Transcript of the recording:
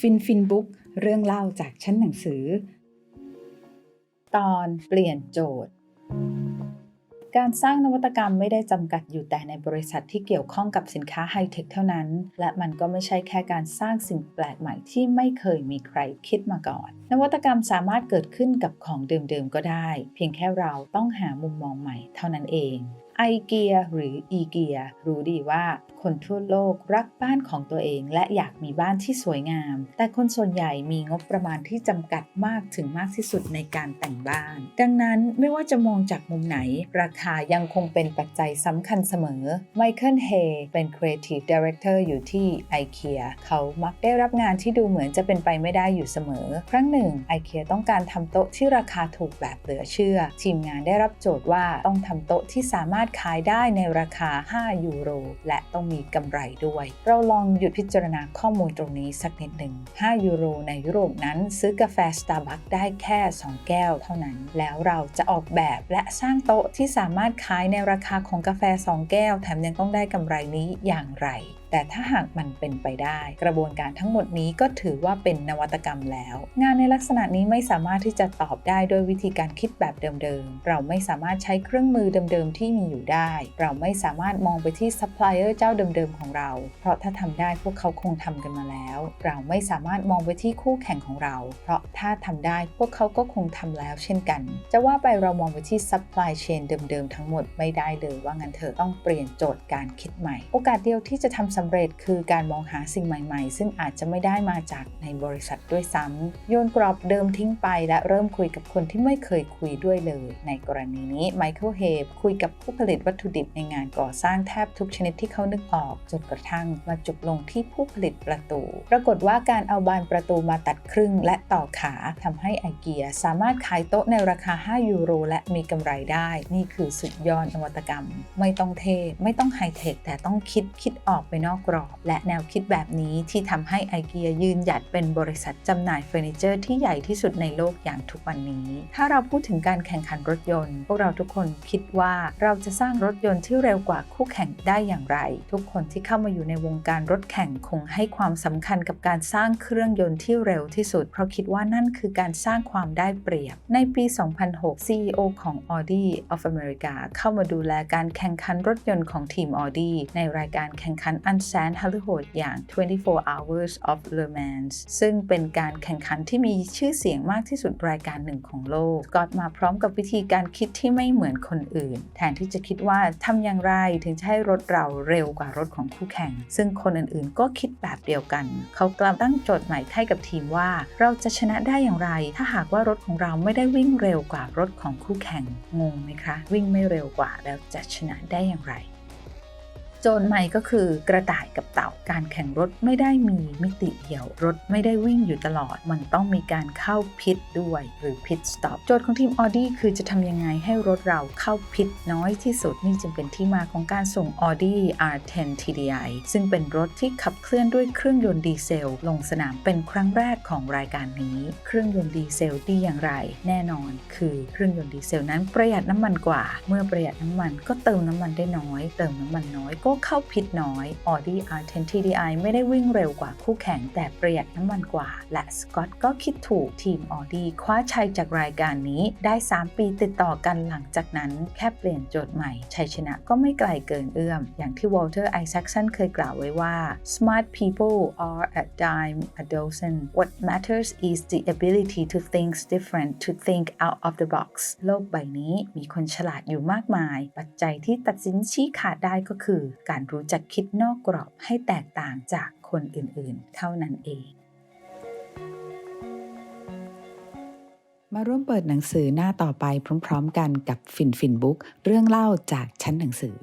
ฟินฟินบุ๊กเรื่องเล่าจากชั้นหนังสือ ตอนเปลี่ยนโจทย์ การสร้างนวัตกรรมไม่ได้จำกัดอยู่แต่ในบริษัทที่เกี่ยวข้องกับสินค้าไฮเทคเท่านั้น และมันก็ไม่ใช่แค่การสร้างสิ่งแปลกใหม่ที่ไม่เคยมีใครคิดมาก่อน นวัตกรรมสามารถเกิดขึ้นกับของเดิมๆก็ได้ เพียงแค่เราต้องหามุมมองใหม่เท่านั้นเอง ไอเกียหรืออีเกียรู้ดีว่าคนทั่วโลกรักบ้านของตัวเอง และอยากมีบ้านที่สวยงาม แต่คนส่วนใหญ่มีงบประมาณที่จำกัดมากถึงมากที่สุดในการแต่งบ้าน ดังนั้นไม่ว่าจะมองจากมุมไหน ราคายังคงเป็นปัจจัยสำคัญเสมอไมเคิลเฮเป็น Creative Director อยู่ที่ IKEA เขามักได้รับงานที่ดูเหมือนจะเป็นไปไม่ได้อยู่เสมอ ครั้งหนึ่ง IKEA ต้องการทำโต๊ะที่ราคาถูกแบบเหลือเชื่อ ทีมงานได้รับโจทย์ว่าต้องทำโต๊ะที่สามารถขายได้ในราคา 5 ยูโร และต้องมีกำไรด้วย เราลองหยุดพิจารณาข้อมูลตรงนี้สักนิดหนึ่ง 5 ยูโรในยุโรปนั้นซื้อกาแฟ Starbucks ได้แค่ 2 แก้วเท่านั้น แล้วเราจะออกแบบและสร้างโต๊ะที่สามารถขายในราคาของกาแฟ 2 แก้ว แถมยังต้องได้กำไรนี้อย่างไร แต่ถ้าหากมันเป็นไปได้ กระบวนการทั้งหมดนี้ก็ถือว่าเป็นนวัตกรรมแล้ว งานในลักษณะนี้ไม่สามารถที่จะตอบได้ด้วยวิธีการคิดแบบเดิมๆ เราไม่สามารถใช้เครื่องมือเดิมๆที่มีอยู่ได้ เราไม่สามารถมองไปที่ซัพพลายเออร์เจ้าเดิมๆของเรา เพราะถ้าทำได้พวกเขาคงทำกันมาแล้ว เราไม่สามารถมองไปที่คู่แข่งของเรา เพราะถ้าทำได้พวกเขาก็คงทำแล้วเช่นกัน จะว่าไปเรามองไปที่ซัพพลายเชนเดิมๆทั้งหมดไม่ได้เลยว่างั้นเถอะต้องเปลี่ยนโจทย์การคิดใหม่ โอกาสเดียวที่จะทำสำเร็จคือการมองหาสิ่งใหม่ๆ ซึ่งอาจจะไม่ได้มาจากในบริษัทด้วยซ้ำโยนกรอบเดิมทิ้งไปและเริ่มคุยกับคนที่ไม่เคยคุยด้วยเลย ในกรณีนี้ไมเคิลเฮฟคุยกับผู้ผลิตวัตถุดิบในงานก่อสร้างแทบทุกชนิดที่เขานึกออก จนกระทั่งมาจบลงที่ผู้ผลิตประตู ปรากฏว่าการเอาบานประตูมาตัดครึ่งและต่อขาทำให้ไอเกียสามารถขายโต๊ะในราคา 5 ยูโร และมีกำไรได้ นี่คือสุดยอดนวัตกรรม ไม่ต้องเท ไม่ต้องไฮเทคแต่ต้องคิดคิดออกไปนอกกรอบ และแนวคิดแบบนี้ที่ทำให้ไอเกียยืนหยัดเป็นบริษัทจำหน่ายเฟอร์นิเจอร์ที่ใหญ่ที่สุดในโลกอย่างทุกวันนี้ ถ้าเราพูดถึงการแข่งขันรถยนต์ พวกเราทุกคนคิดว่าเราจะสร้างรถยนต์ที่เร็วกว่าคู่แข่งได้อย่างไร ทุกคนที่เข้ามาอยู่ในวงการรถแข่งคงให้ความสำคัญกับการสร้างเครื่องยนต์ที่เร็วที่สุด เพราะคิดว่านั่นคือการสร้างความได้เปรียบ ในปี 2006 CEO ของ Audi of America เข้ามาดูแลการแข่งขันรถยนต์ของทีม Audi ในรายการแข่งขันอันแสนฮัลโหดอย่าง 24 Hours of Le Mans ซึ่งเป็นการแข่งขันที่มีชื่อเสียงมากที่สุดรายการหนึ่งของโลกก็มาพร้อมกับวิธีการคิดที่ไม่เหมือนคนอื่น แทนที่จะคิดว่าทำอย่างไรถึงจะให้รถเราเร็วกว่ารถของคู่แข่ง ซึ่งคนอื่นๆ ก็คิดแบบเดียวกัน เขากลับตั้งโจทย์ใหม่ให้กับทีมว่า เราจะชนะได้อย่างไร ถ้าหากว่ารถของเราไม่ได้วิ่งเร็วกว่ารถของคู่แข่งงงไหมคะ วิ่งไม่เร็วกว่าแล้วจะชนะได้อย่างไร โจทย์ใหม่ก็คือกระต่ายกับเต่าการแข่งรถไม่ได้มีมิติเดียว รถไม่ได้วิ่งอยู่ตลอด มันต้องมีการเข้าพิทด้วย หรือพิทสต็อปโจทย์ของทีม Audi คือจะทำยังไงให้รถเราเข้าพิทน้อยที่สุดนี่จึงเป็นที่มาของการส่ง Audi R10 TDI ซึ่งเป็นรถที่ขับเคลื่อนด้วยเครื่องยนต์ดีเซล ลงสนามเป็นครั้งแรกของรายการนี้ เครื่องยนต์ดีเซลดีอย่างไร แน่นอน คือเครื่องยนต์ดีเซลนั้นประหยัดน้ำมันกว่า เมื่อประหยัดน้ำมันก็เติมน้ำมันได้น้อย เติมน้ำมันน้อยก็ก็เข้าพิษน้อย Audi R10 TDI ไม่ได้วิ่งเร็วกว่าคู่แข่งแต่ประหยัดน้ำมันกว่า และสกอตก็คิดถูกทีม Audi คว้าชัยจากรายการนี้ได้ 3 ปีติดต่อกันหลังจากนั้นแค่เปลี่ยนโจทย์ใหม่ ชัยชนะก็ไม่ไกลเกินเอื้อม อย่างที่วอลเตอร์ไอแซคสันเคยกล่าวไว้ว่า smart people are a dime a dozen what matters is the ability to think different to think out of the box โลกใบนี้มีคนฉลาดอยู่มากมาย ปัจจัยที่ตัดสินชี้ขาดได้ก็คือการรู้จักคิดนอกกรอบให้แตกต่างจากคนอื่นๆ เท่านั้นเอง มาร่วมเปิดหนังสือหน้าต่อไปพร้อม ๆ กันกับฟินฟินบุ๊กเรื่องเล่าจากชั้นหนังสือ